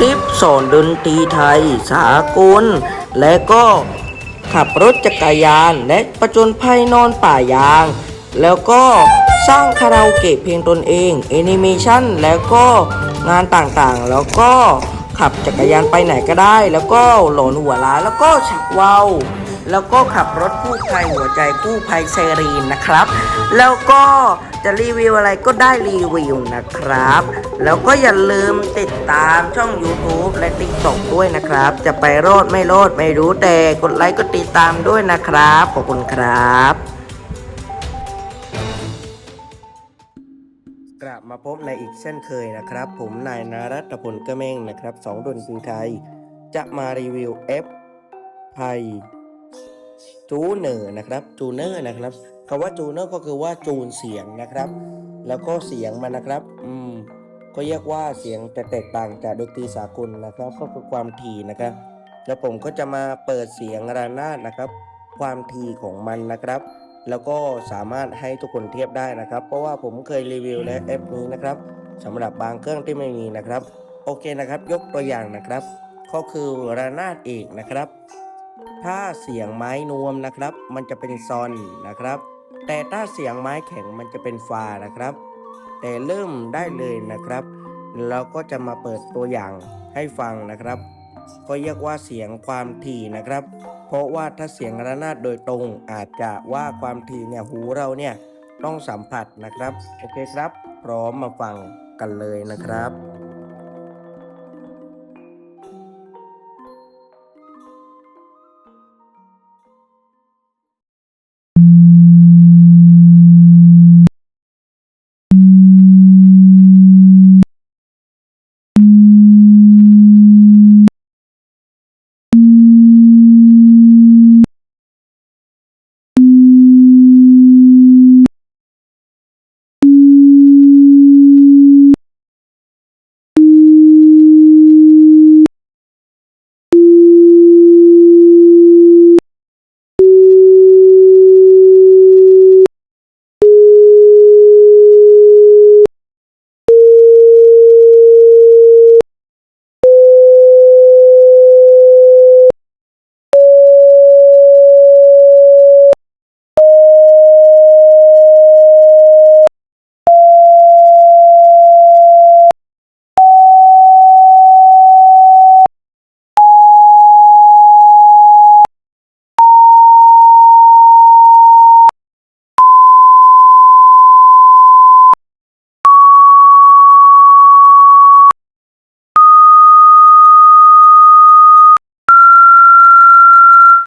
คลิปสอนดนตรีไทยสากล และก็ขับรถจักรยานและประจนภัยนอนป่ายาง แล้วก็สร้างคาราโอเกะเพลงตนเองแอนิเมชันแล้วก็งานต่างๆ แล้วก็ขับจักรยานไปไหนก็ได้ แล้วก็หลอนหัวล้าแล้วก็ฉักเว้าวแล้วก็ขับรถกู้ภัยหัวใจกู้ภัยไซรีนนะครับ แล้วก็ จะรีวิวอะไรก็ได้รีวิวนะครับ แล้วก็อย่าลืมติดตามช่อง YouTube และ TikTok ด้วยนะครับ จะไปโรดไม่โรดไม่รู้แต่กดไลค์กดติดตามด้วยนะครับ ขอบคุณครับกลับมาพบในอีกเช่นเคยนะครับ ผมนายนารัตพลกระเมงนะครับสองดนตรีไทย จะมารีวิว F ไทย จูเนอร์นะครับจูเนอร์นะครับคำว่าจูเนอร์ก็คือว่าจูนเสียงนะครับ แล้วก็เสียงมันนะครับ อืมก็เรียกว่าเสียงจะแตกต่างจากดนตรีสากลนะครับ ก็คือความถี่นะครับ แล้วผมก็จะมาเปิดเสียงระนาดนะครับ ความถี่ของมันนะครับ แล้วก็สามารถให้ทุกคนเทียบได้นะครับ เพราะว่าผมเคยรีวิวในแอปนี้นะครับสำหรับบางเครื่องที่ไม่มีนะครับ โอเคนะครับ ยกตัวอย่างนะครับ ก็คือระนาดเอกนะครับ ถ้าเสียงไม้นวมนะครับ มันจะเป็นซอนนะครับ แต่ถ้าเสียงไม้แข็งมันจะเป็นฟานะครับ แต่เริ่มได้เลยนะครับ เราก็จะมาเปิดตัวอย่างให้ฟังนะครับ ก็เรียกว่าเสียงความถี่นะครับ เพราะว่าถ้าเสียงระนาดโดยตรงอาจจะว่าความถี่เนี่ยหูเราเนี่ยต้องสัมผัสนะครับ โอเคครับ พร้อมมาฟังกันเลยนะครับ